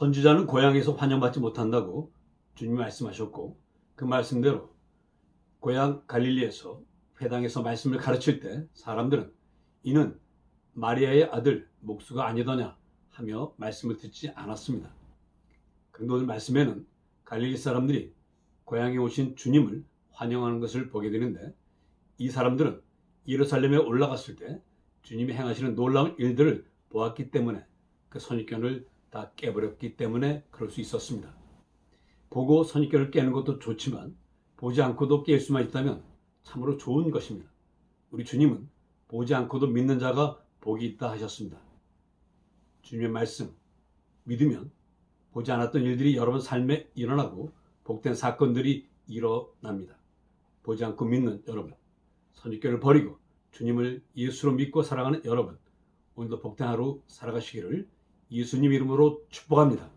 선지자는 고향에서 환영받지 못한다고 주님이 말씀하셨고 그 말씀대로 고향 갈릴리에서 회당에서 말씀을 가르칠 때 사람들은 이는 마리아의 아들 목수가 아니더냐 하며 말씀을 듣지 않았습니다. 그런데 오늘 말씀에는 갈릴리 사람들이 고향에 오신 주님을 환영하는 것을 보게 되는데 이 사람들은 예루살렘에 올라갔을 때 주님이 행하시는 놀라운 일들을 보았기 때문에 그 선입견을 다 깨버렸기 때문에 그럴 수 있었습니다. 보고 선입견을 깨는 것도 좋지만 보지 않고도 깰 수만 있다면 참으로 좋은 것입니다. 우리 주님은 보지 않고도 믿는 자가 복이 있다 하셨습니다. 주님의 말씀 믿으면 보지 않았던 일들이 여러분 삶에 일어나고 복된 사건들이 일어납니다. 보지 않고 믿는 여러분, 선입견을 버리고 주님을 예수로 믿고 살아가는 여러분, 오늘도 복된 하루 살아가시기를 예수님 이름으로 축복합니다.